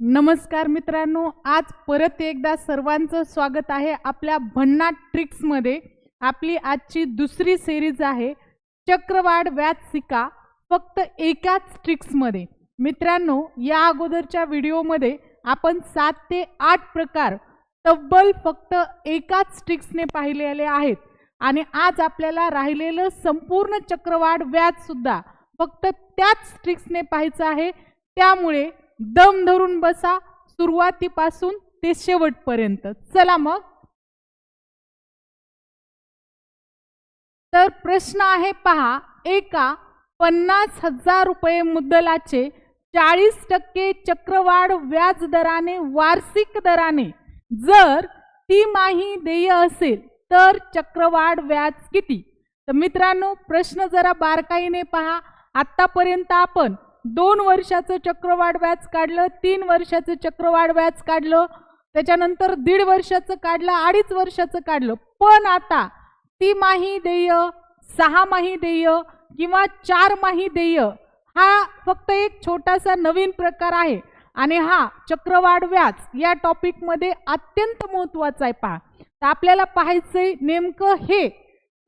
नमस्कार मित्रांनो आज परत एकदा सर्वांचं स्वागत आहे आपल्या भन्नाट ट्रिक्समध्ये आपली आजची दुसरी सिरीज आहे चक्रवाढ व्याज शिका फक्त एकाच ट्रिक्समध्ये मित्रांनो या अगोदरच्या व्हिडिओमध्ये आपण सात ते आठ प्रकार तब्बल फक्त एकाच ट्रिक्सने पाहिलेले आहेत. आणि आज आपल्याला राहिलेलं संपूर्ण चक्रवाढ व्याजसुद्धा फक्त त्याच ट्रिक्सने पाहायचं आहे. त्यामुळे दम धरून बसा. सुरुवातीपासून ते शेवटपर्यंत. चला मग. तर प्रश्न आहे पहा एका पन्नास हजार रुपये मुद्दलाचे चाळीस टक्के चक्रवाढ व्याज दराने वार्षिक दराने जर तिमाही देय असेल तर चक्रवाढ व्याज किती? तर मित्रांनो प्रश्न जरा बारकाईने पहा. आत्तापर्यंत आपण दोन वर्षाचं चक्रवाढ व्याज काढलं तीन वर्षाचं चक्रवाढ व्याज काढलं त्याच्यानंतर दीड वर्षाचं काढलं अडीच वर्षाचं काढलं. पण आता तिमाही देय सहा माही देय किंवा चार माही देय हा फक्त एक छोटासा नवीन प्रकार आहे. आणि हा चक्रवाढ व्याज या टॉपिकमध्ये अत्यंत महत्त्वाचा आहे पहा. तर आपल्याला पाहायचंय नेमकं हे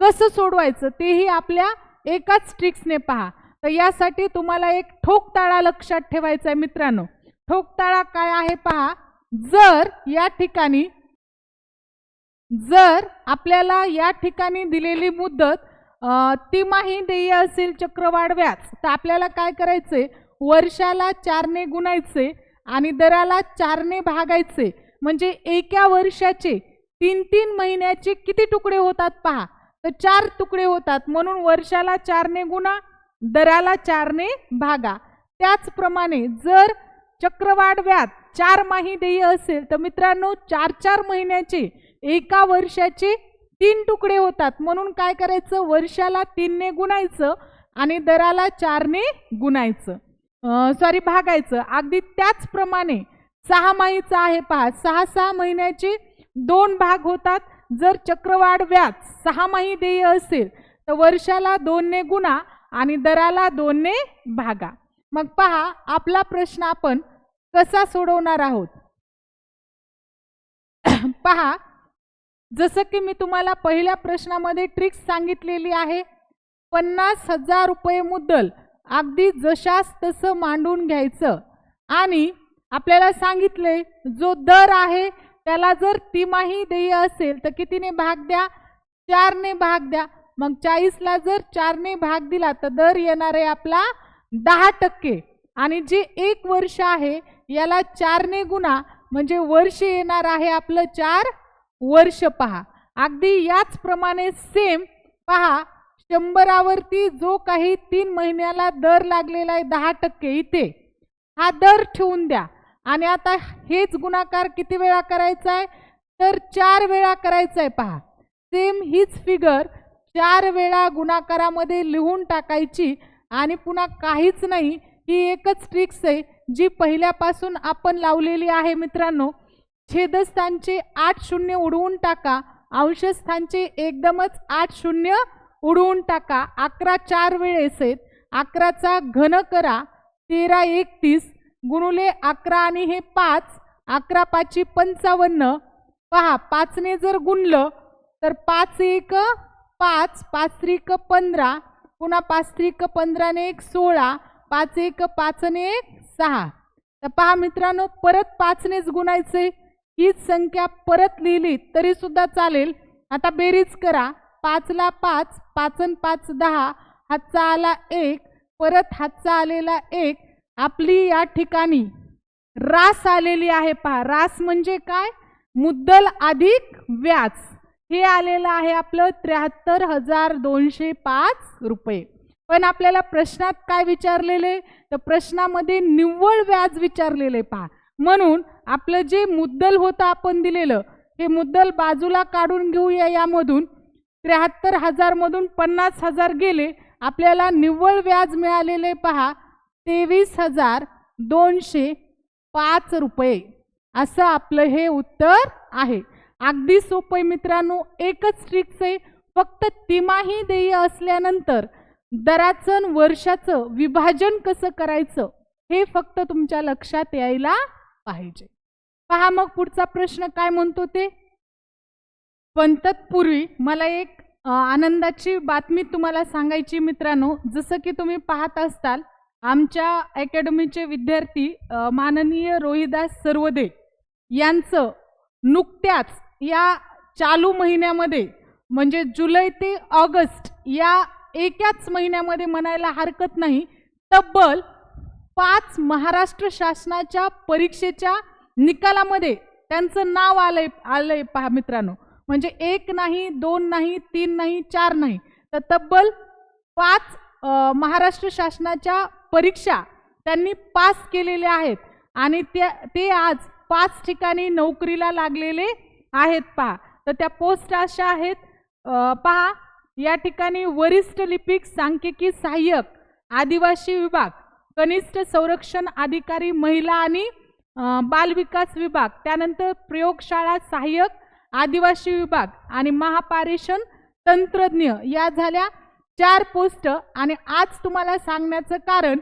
कसं सोडवायचं तेही आपल्या एकाच ट्रिक्सने पहा. तर यासाठी तुम्हाला एक ठोकताळा लक्षात ठेवायचा आहे मित्रांनो. ठोकताळा काय आहे पहा. जर या ठिकाणी जर आपल्याला या ठिकाणी दिलेली मुदत तिमाही देय असेल चक्रवाढ व्याज तर आपल्याला काय करायचे? वर्षाला चारने गुणायचे आणि दराला चारने भागायचे. म्हणजे एका वर्षाचे तीन तीन महिन्याचे किती तुकडे होतात पहा. तर चार तुकडे होतात. म्हणून वर्षाला चारने गुणा दराला चारने भागा. त्याचप्रमाणे जर चक्रवाढ व्याज चार माही देय असेल तर मित्रांनो चार चार महिन्याचे एका वर्षाचे तीन तुकडे होतात. म्हणून काय करायचं? वर्षाला तीनने गुणायचं आणि दराला चारने गुणायचं. सॉरी भागायचं. अगदी त्याचप्रमाणे सहा माहीचं आहे पहा. सहा सहा महिन्याचे दोन भाग होतात. जर चक्रवाढ व्याज सहा माही देय असेल तर वर्षाला दोनने गुणा आणि दराला दोनने भागा. मग पहा आपला प्रश्न आपण कसा सोडवणार आहोत? पहा जसं की मी तुम्हाला पहिल्या प्रश्नामध्ये ट्रिक्स सांगितलेली आहे पन्नास हजार रुपये मुद्दल अगदी जशास तसं मांडून घ्यायचं. आणि आपल्याला सांगितले जो दर आहे त्याला जर तिमाही देय असेल तर कितीने भाग द्या? चारने भाग द्या. मग चाळीसला जर चारने भाग दिला तर दर येणार आहे आपला दहा टक्के. आणि जे एक वर्ष आहे याला चारने गुणा म्हणजे वर्ष येणार आहे आपलं चार वर्ष पहा. अगदी याचप्रमाणे सेम पहा शंभरावरती जो काही तीन महिन्याला दर लागलेला आहे दहा टक्के इथे. हा दर ठेवून द्या. आणि आता हेच गुणाकार किती वेळा करायचा आहे? तर चार वेळा करायचा आहे पहा. सेम हीच फिगर चार वेळा गुणाकारामध्ये लिहून टाकायची आणि पुन्हा काहीच नाही ही एकच ट्रिक्स आहे जी पहिल्यापासून आपण लावलेली आहे मित्रांनो. छेदस्थानचे आठ शून्य उडवून टाका अंशस्थानचे एकदमच आठ शून्य उडवून टाका. अकरा चार वेळेस आहेत. अकराचा घन करा तेरा एकतीस गुणुले अकरा आणि हे पाच अकरा पाचशे पंचावन्न. पहा पाचने जर गुणलं तर पाच एक पाच पाच त्रिक पंधरा पुन्हा पाच त्रिक पंधराने एक सोळा पाच एक पाचने एक सहा. तर पहा मित्रांनो परत पाचनेच गुणायचं. आहे हीच संख्या परत लिहिली तरी सुद्धा चालेल. आता बेरीज करा. पाचला पाच पाचन पाच दहा हातचा आला एक परत हातचा आलेला एक. आपली या ठिकाणी रास आलेली आहे पहा. रास म्हणजे काय? मुद्दल अधिक व्याज. हे आलेलं आहे आपलं त्र्याहत्तर हजार दोनशे पाच रुपये. पण आपल्याला प्रश्नात काय विचारलेले? तर प्रश्नामध्ये निव्वळ व्याज विचारलेले पहा. म्हणून आपलं जे मुद्दल होतं आपण दिलेलं हे मुद्दल बाजूला काढून घेऊया यामधून. त्र्याहत्तर हजारमधून पन्नास हजार गेले. आपल्याला निव्वळ व्याज मिळालेले पहा तेवीस हजार दोनशे पाच रुपये. असं आपलं हे उत्तर आहे. अगदी सोपं आहे मित्रांनो एकच ट्रिक्स आहे. फक्त तिमाही देय असल्यानंतर दराचं वर्षाचं विभाजन कसं करायचं हे फक्त तुमच्या लक्षात यायला पाहिजे. पहा मग पुढचा प्रश्न काय म्हणतो ते? पण तत्पूर्वी मला एक आनंदाची बातमी तुम्हाला सांगायची मित्रांनो. जसं की तुम्ही पाहत असताल आमच्या अकॅडमीचे विद्यार्थी माननीय रोहिदास सर्वदे यांचं नुकत्याच या चालू महिन्यामध्ये म्हणजे जुलै ते ऑगस्ट या एकाच महिन्यामध्ये म्हणायला हरकत नाही तब्बल पाच महाराष्ट्र शासनाच्या परीक्षेच्या निकालामध्ये त्यांचं नाव आलंय आलंय पहा मित्रांनो. म्हणजे एक नाही दोन नाही तीन नाही चार नाही. तर तब्बल पाच महाराष्ट्र शासनाच्या परीक्षा त्यांनी पास केलेल्या आहेत. आणि त्या ते आज पाच ठिकाणी नोकरीला लागलेले आहेत पहा. तर त्या पोस्ट अशा आहेत. पहा या ठिकाणी वरिष्ठ लिपिक सांख्यिकी सहाय्यक आदिवासी विभाग कनिष्ठ संरक्षण अधिकारी महिला आणि बालविकास विभाग त्यानंतर प्रयोगशाळा सहाय्यक आदिवासी विभाग आणि महापारेषण तंत्रज्ञ या झाल्या चार पोस्ट आणि आज तुम्हाला सांगण्याचं कारण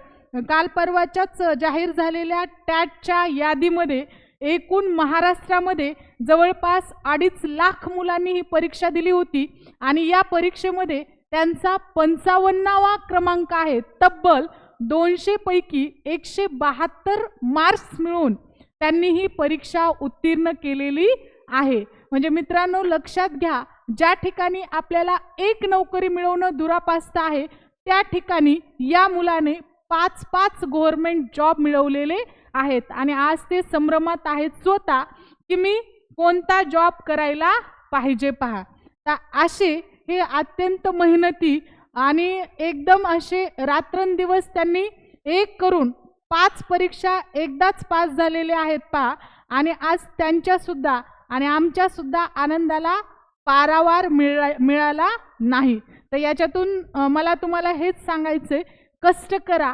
काल परवाच्याच जाहीर झालेल्या टॅटच्या यादीमध्ये एकूण महाराष्ट्रामध्ये जवळपास अडीच लाख मुलांनी ही परीक्षा दिली होती आणि या परीक्षेमध्ये त्यांचा पंचावन्नावा क्रमांक आहे. तब्बल दोनशेपैकी एकशे बहात्तर मार्क्स मिळून त्यांनी ही परीक्षा उत्तीर्ण केलेली आहे. म्हणजे मित्रांनो लक्षात घ्या ज्या ठिकाणी आपल्याला एक नोकरी मिळवणं दुरापास्त आहे त्या ठिकाणी या मुलाने पाच पाच गव्हर्मेंट जॉब मिळवलेले आहेत. आणि आज ते संभ्रमात आहेत स्वतः की मी कोणता जॉब करायला पाहिजे पहा. तर असे हे अत्यंत मेहनती आणि एकदम असे रात्रंदिवस त्यांनी एक करून पाच परीक्षा एकदाच पास झालेले आहेत पहा. आणि आज त्यांच्यासुद्धा आणि आमच्यासुद्धा आनंदाला पारावार मिळा मिळाला नाही. तर याच्यातून मला तुम्हाला हेच सांगायचं आहे कष्ट करा.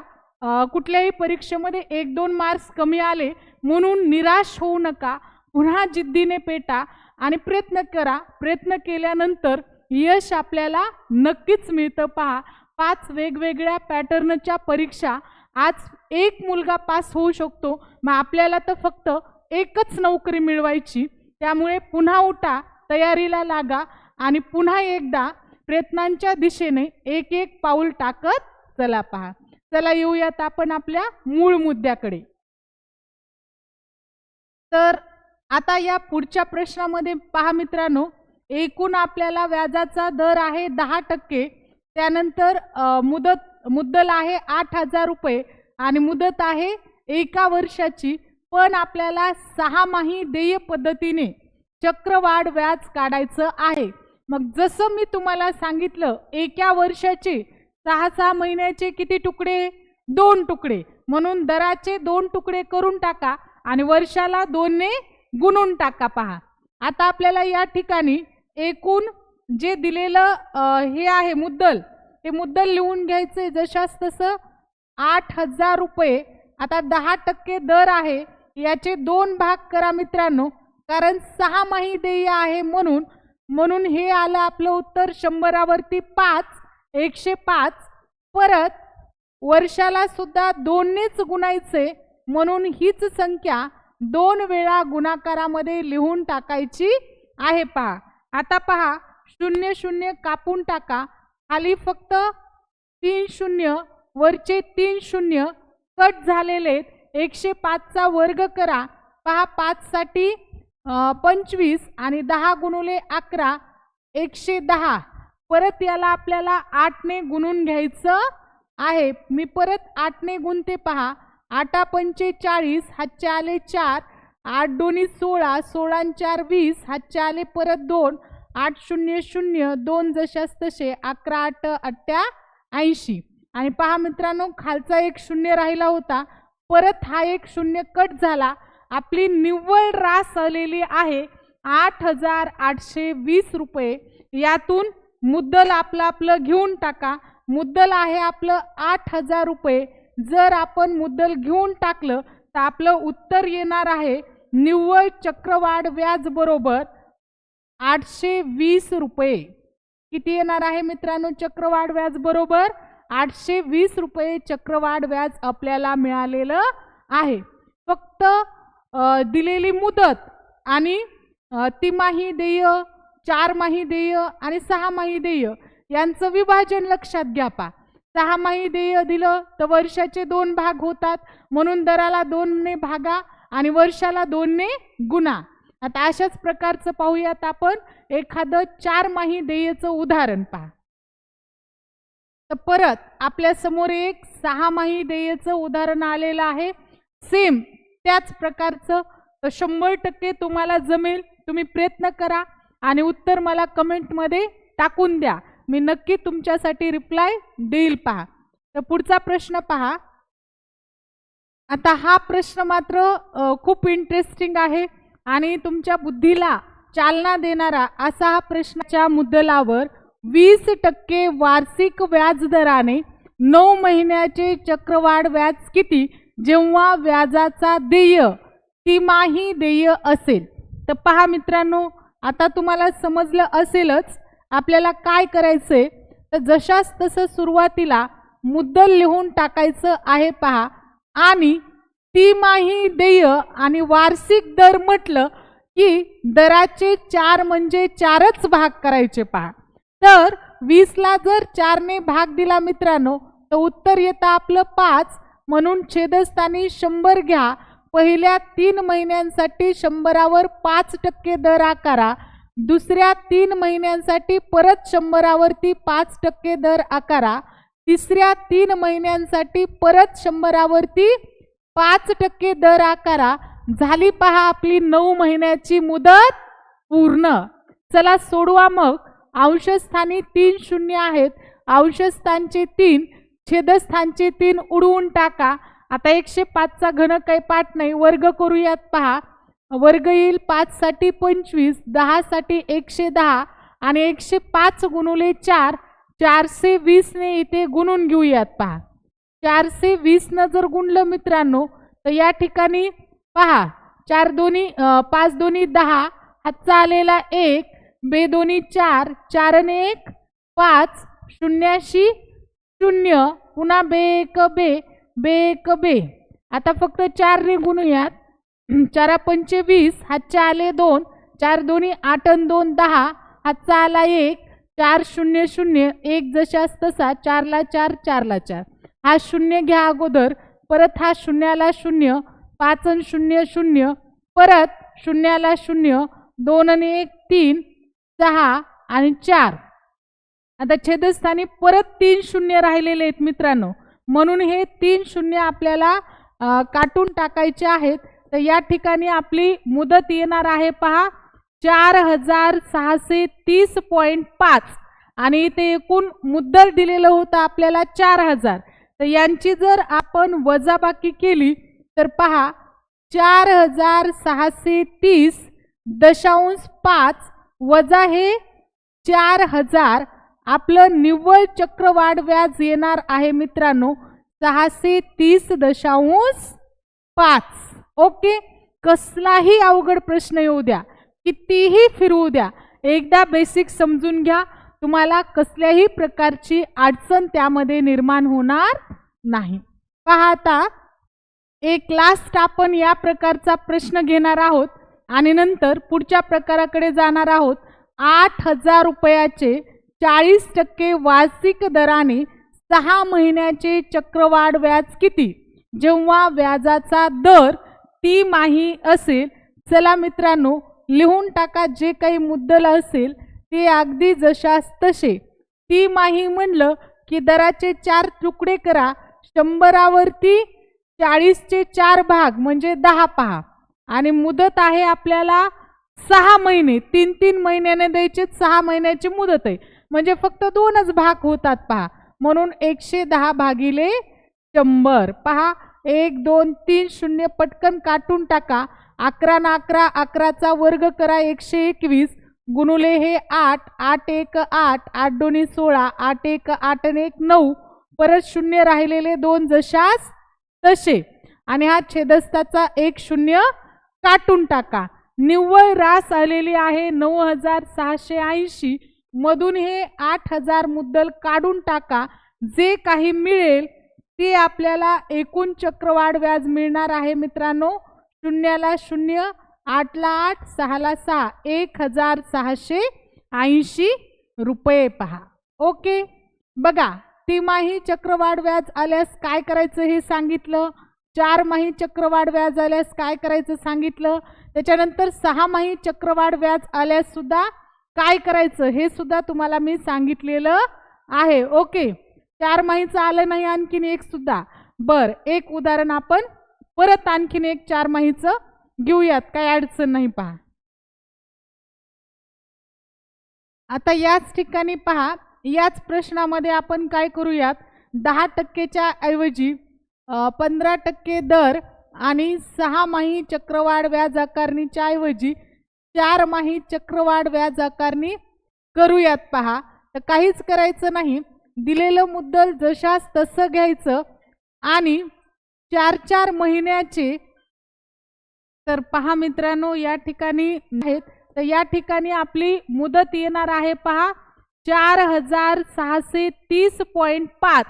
कुठल्याही परीक्षेमध्ये एक दोन मार्क्स कमी आले म्हणून निराश होऊ नका. पुन्हा जिद्दीने पेटा आणि प्रयत्न करा. प्रयत्न केल्यानंतर यश आपल्याला नक्कीच मिळतं. पहा पाच वेगवेगळ्या पॅटर्नच्या परीक्षा. आज एक मुलगा पास होऊ शकतो. मग आपल्याला तर फक्त एकच नोकरी मिळवायची. त्यामुळे पुन्हा उठा तयारीला लागा आणि पुन्हा एकदा प्रयत्नांच्या दिशेने एक एक पाऊल टाकत चला पहा. चला येऊयात आपण आपल्या मूळ मुद्द्याकडे. तर आता या पुढच्या प्रश्नामध्ये पहा मित्रांनो एकूण आपल्याला व्याजाचा दर आहे दहा टक्के त्यानंतर मुदत मुद्दल आहे आठ हजार रुपये आणि मुदत आहे एका वर्षाची पण आपल्याला सहामाही देय पद्धतीने चक्रवाढ व्याज काढायचं आहे. मग जसं मी तुम्हाला सांगितलं एका वर्षाचे सहा सहा महिन्याचे किती तुकडे? दोन तुकडे. म्हणून दराचे दोन तुकडे करून टाका आणि वर्षाला दोनने गुणून टाका पहा. आता आपल्याला या ठिकाणी एकूण जे दिलेलं हे आहे मुद्दल ते मुद्दल लिहून घ्यायचे जशास तसं आठ हजार रुपये. आता दहा टक्के दर आहे याचे दोन भाग करा मित्रांनो. कारण सहा माही देय आहे म्हणून म्हणून हे आलं आपलं उत्तर शंभरावरती पाच एकशे पाच. परत वर्षाला सुद्धा दोननेच गुणायचे म्हणून हीच संख्या दोन वेळा गुणाकारामध्ये लिहून टाकायची आहे पहा आता पहा शून्य शून्य कापून टाका. खाली फक्त तीन शून्य वरचे तीन शून्य कट झालेले एकशे पाचचा वर्ग करा. पहा पाचसाठी पंचवीस आणि दहा गुणुले अकरा एकशे दहा. परत याला आपल्याला आठने गुणून घ्यायचं आहे. मी परत आठने गुणते पहा. आठा पंचेचाळीस हातचे आले चार आठ दोन्ही सोळा सोळा चार वीस हातचे आले परत दोन आठ शून्य शून्य दोन जशास तसे अकरा आठ अठ्ठ्या ऐंशी. आणि पहा मित्रांनो खालचा एक शून्य राहिला होता परत हा एक शून्य कट झाला. आपली निव्वळ रास आलेली आहे आठ हजार आठशे वीस रुपये. यातून मुद्दल आपलं आपलं घेऊन टाका. मुद्दल आहे आपलं आठ हजार रुपये. जर आपण मुद्दल घेऊन टाकलं तर आपलं उत्तर येणार आहे निव्वळ चक्रवाढ व्याज बरोबर आठशे वीस रुपये. किती येणार आहे मित्रांनो चक्रवाढ व्याज बरोबर? आठशे वीस रुपये चक्रवाढ व्याज आपल्याला मिळालेलं आहे. फक्त दिलेली मुदत आणि तिमाही देय चारमाही देय आणि सहामाही देय यांचं विभाजन लक्षात घ्या पा सहामाही देय दिलं तर वर्षाचे दोन भाग होतात. म्हणून दराला दोनने भागा आणि वर्षाला दोनने गुणा. आता अशाच प्रकारचं पाहूयात आपण. एखादं चार माही देयचं उदाहरण पहा. तर परत आपल्यासमोर एक सहा माही देयचं उदाहरण आलेलं आहे. सेम त्याच प्रकारचं. तर शंभर टक्के तुम्हाला जमेल. तुम्ही प्रयत्न करा आणि उत्तर मला कमेंटमध्ये टाकून द्या. मी नक्की तुमच्यासाठी रिप्लाय देईल पहा. तर पुढचा प्रश्न पहा. आता हा प्रश्न मात्र खूप इंटरेस्टिंग आहे आणि तुमच्या बुद्धीला चालना देणारा असा हा प्रश्नाच्या मुद्दलावर वीस टक्के वार्षिक व्याजदराने नऊ महिन्याचे चक्रवाढ व्याज किती जेव्हा व्याजाचा देय तिमाही देय असेल. तर पहा मित्रांनो आता तुम्हाला समजलं असेलच आपल्याला काय करायचंय? तर जशास तसं सुरुवातीला मुद्दल लिहून टाकायचं आहे पहा. आणि तिमाही देय आणि वार्षिक दर म्हटलं की दराचे चार म्हणजे चारच भाग करायचे पहा. तर वीसला जर चारने भाग दिला मित्रांनो तर उत्तर येतं आपलं पाच. म्हणून छेदस्थानी शंभर घ्या. पहिल्या तीन महिन्यांसाठी शंभरावर पाच टक्के दर आकारा. दुसऱ्या तीन महिन्यांसाठी परत शंभरावरती पाच टक्के दर आकारा. तिसऱ्या तीन महिन्यांसाठी परत शंभरावरती पाच टक्के दर आकारा. झाली पहा आपली नऊ महिन्याची मुदत पूर्ण. चला सोडवा मग. अंशस्थानी तीन शून्य आहेत. अंशस्थानचे तीन छेदस्थानचे तीन उडवून टाका. आता एकशे पाचचा घन काही पाठ नाही वर्ग करूयात पहा. वर्ग येईल पाचसाठी पंचवीस दहासाठी एकशे दहा आणि एकशे पाच गुणुले चार चारशे वीसने इथे गुणून घेऊयात पहा. चारशे वीसनं जर गुणलं मित्रांनो तर या ठिकाणी पहा चार दोन्ही पाच दोन्ही दहा हातचा आलेला एक बे दोन्ही चार चारने एक पाच शून्याशी शून्य पुन्हा बे एक बे बे एक बे. आता फक्त चारने गुणूयात. चारा पंचे वीस हातचे आले दोन चार दोन्ही आठ अन दोन दहा हातचा आला एक चार शून्य शून्य एक जशास तसा चारला चार चारला चार. हा शून्य घ्या अगोदर परत हा शून्याला शून्य पाच अन शून्य शून्य परत शून्याला शून्य दोन आणि एक तीन सहा आणि चार. आता छेदस्थानी परत तीन शून्य राहिलेले आहेत मित्रांनो. म्हणून हे तीन शून्य आपल्याला काटून टाकायचे आहेत. तर या ठिकाणी आपली मुदत येणार आहे पहा चार हजार सहाशे तीस पॉईंट पाच. आणि इथे एकूण मुद्दल दिलेलं होतं आपल्याला चार हजार. तर यांची जर आपण वजाबाकी केली तर पहा चार हजार सहाशे तीस दशांश पाच वजा हे चार हजार. आपलं निव्वळ चक्रवाढ व्याज येणार आहे मित्रांनो सहाशे तीस दशांश पाच. ओके? कसलाही अवघड प्रश्न येऊ द्या. कितीही फिरवू द्या. एकदा बेसिक समजून घ्या. तुम्हाला कसल्याही प्रकारची अडचण त्यामध्ये निर्माण होणार नाही. पहा आता एक लास्ट आपण या प्रकारचा प्रश्न घेणार आहोत आणि नंतर पुढच्या प्रकाराकडे जाणार आहोत. आठ हजार रुपयाचे चाळीस टक्के वार्षिक दराने सहा महिन्याचे चक्रवाढ व्याज किती? जेव्हा व्याजाचा दर ती माही असेल चला मित्रांनो लिहून टाका जे काही मुद्दल असेल ते अगदी जशास तसे. ती माही म्हणलं की दराचे चार तुकडे करा शंभरावरती चाळीसचे चार भाग म्हणजे दहा पहा. आणि मुदत आहे आपल्याला सहा महिने तीन तीन महिन्याने द्यायचे सहा महिन्याची मुदत आहे. म्हणजे फक्त दोनच भाग होतात पहा. म्हणून एकशे दहा भागिले शंभर पहा. एक दोन तीन शून्य पटकन काटून टाका. अकरा ना अकरा अकराचा वर्ग करा एकशे एकवीस. गुणुले हे आठ आठ एक आठ आठ दोन्ही सोळा आठ एक आठ आणि एक नऊ. परत शून्य राहिलेले दोन जशास तसे. आणि हा छेदस्थाचा एक शून्य काटून टाका. निव्वळ रास आलेली आहे नऊ हजार सहाशे ऐंशी. मधून हे आठ हजार मुद्दल काढून टाका. जे काही मिळेल ते आपल्याला एकूण चक्रवाढ व्याज मिळणार आहे मित्रांनो. शून्याला शून्य आठला आठ सहाला सहा. एक हजार सहाशे ऐंशी रुपये पहा. ओके? बघा तिमाही चक्रवाढ व्याज आल्यास काय करायचं हे सांगितलं? चार माही चक्रवाढ व्याज आल्यास काय करायचं सांगितलं? त्याच्यानंतर सहा माही चक्रवाढ व्याज आल्यास सुद्धा काय करायचं हे सुद्धा तुम्हाला मी सांगितलेलं आहे. ओके? चार माहीचं आलं नाही आणखीन एक सुद्धा. बर एक उदाहरण आपण परत आणखीन एक चार माहीचं घेऊयात काही अडचण नाही पहा. आता याच ठिकाणी पहा याच प्रश्नामध्ये आपण काय करूयात दहा टक्केच्या ऐवजी पंधरा टक्के दर आणि सहा माही चक्रवाढ व्याज आकारणीच्या ऐवजी चार माही चक्रवाढ व्याज आकारणी करूयात पहा. तर काहीच करायचं नाही. दिलेलं मुद्दल जशास तसं घ्यायचं आणि चार चार महिन्याचे तर पहा मित्रांनो या ठिकाणी आहेत. तर या ठिकाणी आपली मुदत येणार आहे पहा चार हजार सहाशे तीस पॉईंट पाच.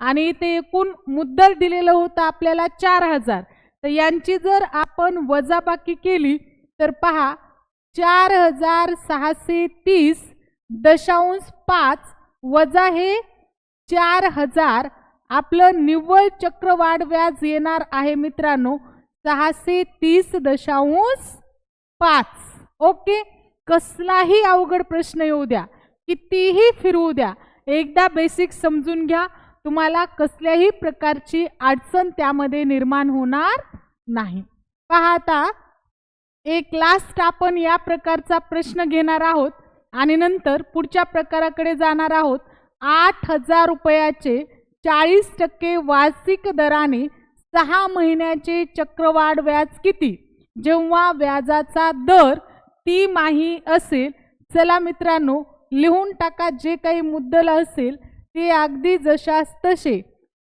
आणि इथे एकूण मुद्दल दिलेलं होतं आपल्याला चार हजार. तर यांची जर आपण वजाबाकी केली तर पहा चार हजार सहाशे तीस दशांश पाच वजा हे चार हजार. आपलं निव्वळ चक्रवाढ व्याज येणार आहे मित्रांनो सहाशे तीस दशांश पाच. ओके? कसलाही अवघड प्रश्न येऊ द्या. कितीही फिरवू द्या. एकदा बेसिक समजून घ्या. तुम्हाला कसल्याही प्रकारची अडचण त्यामध्ये निर्माण होणार नाही. पहा आता एक लास्ट आपण या प्रकारचा प्रश्न घेणार आहोत. आणि नंतर पुढच्या प्रकाराकडे जाणार आहोत. आठ हजार रुपयाचे चाळीस टक्के वार्षिक दराने सहा महिन्याचे चक्रवाढ व्याज किती? जेव्हा व्याजाचा दर तिमाही असेल चला मित्रांनो लिहून टाका जे काही मुद्दल असेल ते अगदी जशास तसे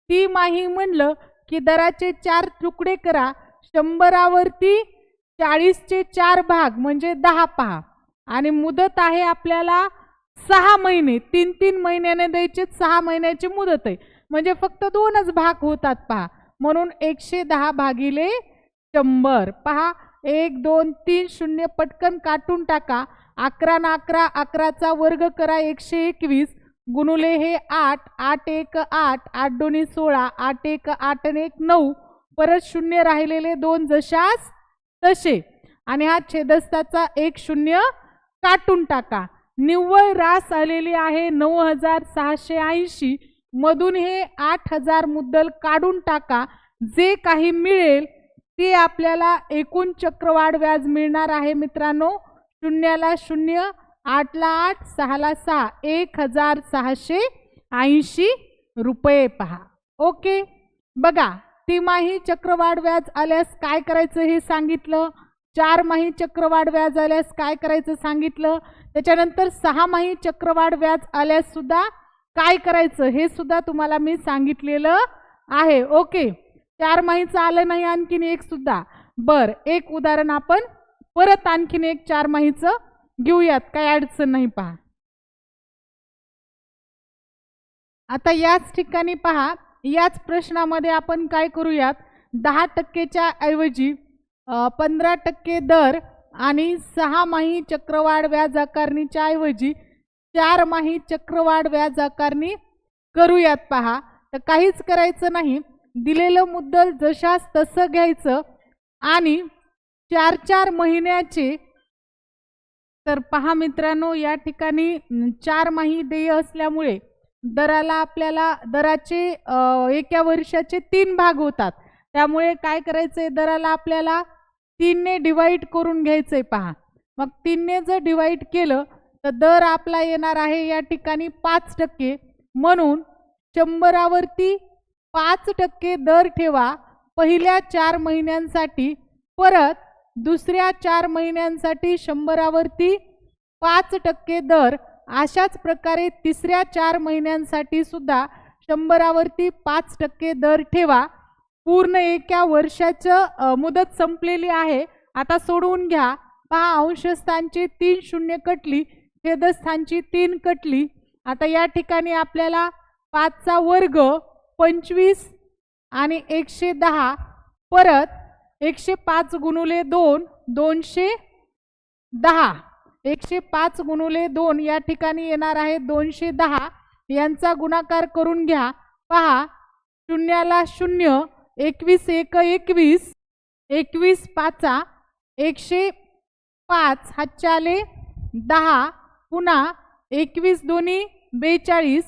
तिमाही म्हणलं की दराचे चार तुकडे करा. शंभरावरती चाळीसचे चार भाग म्हणजे दहा पहा. आणि मुदत आहे आपल्याला सहा महिने तीन तीन महिन्याने द्यायचे सहा महिन्याची मुदत आहे. म्हणजे फक्त दोनच भाग होतात पहा. म्हणून एकशे दहा भागिले शंभर. पहा एक दोन तीन शून्य पटकन काटून टाका. अकरा ना अकरा अकराचा वर्ग करा एकशे एकवीस. गुणुले हे आठ आठ एक आठ आठ दोन्ही सोळा आठ एक आठ आणि एक नऊ. परत शून्य राहिलेले दोन जशास तसे. आणि हा छेदस्थाचा एक शून्य काटून टाका. निव्वळ रास आलेली आहे नऊ हजार सहाशे ऐंशी. मधून हे आठ हजार मुद्दल काढून टाका. जे काही मिळेल ते आपल्याला एकूण चक्रवाढ व्याज मिळणार आहे मित्रांनो. शून्याला शून्य आठला आठ सहाला सहा. एक हजार सहाशे ऐंशी रुपये पहा. ओके? बघा तिमाही चक्रवाढ व्याज आल्यास काय करायचं हे सांगितलं? चार माही चक्रवाढ व्याज आल्यास काय करायचं सांगितलं? त्याच्यानंतर सहा माही चक्रवाढ व्याज आल्यास सुद्धा काय करायचं? हे सुद्धा तुम्हाला मी सांगितलेलं आहे. ओके. चार माहीचं आलं नाही आणखीन एक सुद्धा. बर एक उदाहरण आपण परत आणखीन एक चार माहीचं घेऊयात. काय अडचण नाही पहा. आता याच ठिकाणी पहा याच प्रश्नामध्ये आपण काय करूयात? दहा टक्केच्या ऐवजी पंधरा टक्के दर आणि सहामाही चक्रवाढ व्याज आकारणीच्या ऐवजी चार माही चक्रवाढ व्याज आकारणी करूयात पहा. तर काहीच करायचं नाही. दिलेलं मुद्दल जशास तसं घ्यायचं आणि चार चार महिन्याचे तर पहा मित्रांनो या ठिकाणी चार माही देय असल्यामुळे दराला आपल्याला दराचे एका वर्षाचे तीन भाग होतात. त्यामुळे काय करायचंय? दराला आपल्याला तीनने डिवाईड करून घ्यायचंय पहा. मग तीनने जर डिवाईड केलं तर दर आपला येणार आहे या ठिकाणी पाच टक्के. म्हणून शंभरावरती पाच टक्के दर ठेवा पहिल्या चार महिन्यांसाठी. परत दुसऱ्या चार महिन्यांसाठी शंभरावरती पाच टक्के दर. अशाच प्रकारे तिसऱ्या चार महिन्यांसाठी सुद्धा शंभरावरती पाच टक्के दर ठेवा. पूर्ण एका वर्षाचं मुदत संपलेली आहे. आता सोडवून घ्या. पहा अंशस्थानची तीन शून्य कटली छेदस्थानची तीन कटली. आता या ठिकाणी आपल्याला पाचचा वर्ग पंचवीस आणि एकशे दहा. परत एकशे पाच गुणुले दोन दोनशे दहा. एकशे पाच गुणुले दोन या ठिकाणी येणार आहे दोनशे दहा. यांचा गुणाकार करून घ्या. पहा शून्याला शून्य एकवीस एक एकवीस एकवीस पाचा एकशे पाच हातचे दहा पुन्हा एकवीस दोन्ही बेचाळीस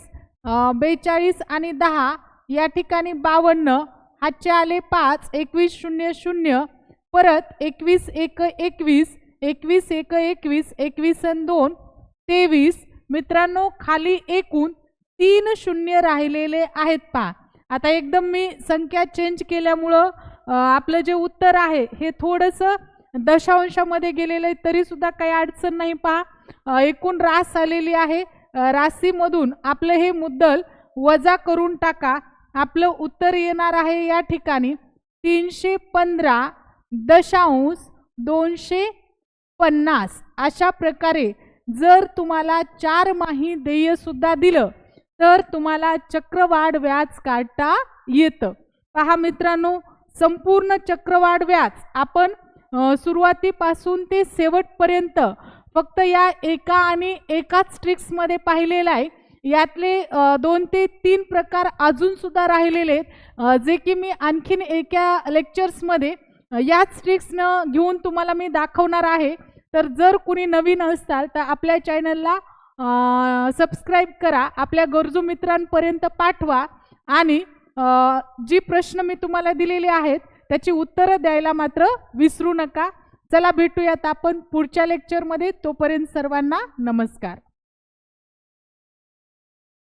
बेचाळीस आणि दहा या ठिकाणी बावन्न हातचे आले पाच एकवीस शून्य शून्य परत एकवीस एक एकवीस एकवीस एक एकवीस एकवीस आणि दोन तेवीस मित्रांनो खाली एकूण तीन शून्य राहिलेले आहेत पा आता एकदम मी संख्या चेंज केल्यामुळं आपलं जे उत्तर आहे हे थोडंसं दशांशामध्ये गेलेलं आहे तरीसुद्धा काही अडचण नाही पहा. एकूण रास आलेली आहे. राशीमधून आपलं हे मुद्दल वजा करून टाका. आपलं उत्तर येणार आहे या ठिकाणी तीनशे पंधरा दशांश दोनशे पन्नास. अशा प्रकारे जर तुम्हाला चार माही देयसुद्धा दिलं तर तुम्हाला चक्रवाढ व्याज काढता येतं. पहा मित्रांनो संपूर्ण चक्रवाढ व्याज आपण सुरुवातीपासून ते शेवटपर्यंत फक्त या एका आणि एकाच ट्रिक्समध्ये पाहिलेलं आहे. यातले दोन ते तीन प्रकार अजूनसुद्धा राहिलेले आहेत. जे की मी आणखीन एका लेक्चर्समध्ये याच ट्रिक्सनं घेऊन तुम्हाला मी दाखवणार आहे. तर जर कुणी नवीन असाल तर आपल्या चॅनलला सबस्क्राईब करा आपल्या गरजू मित्रांपर्यंत पाठवा आणि जी प्रश्न मी तुम्हाला दिलेले आहेत त्याची उत्तरं द्यायला मात्र विसरू नका. चला भेटूयात आपण पुढच्या लेक्चरमध्ये तोपर्यंत सर्वांना नमस्कार.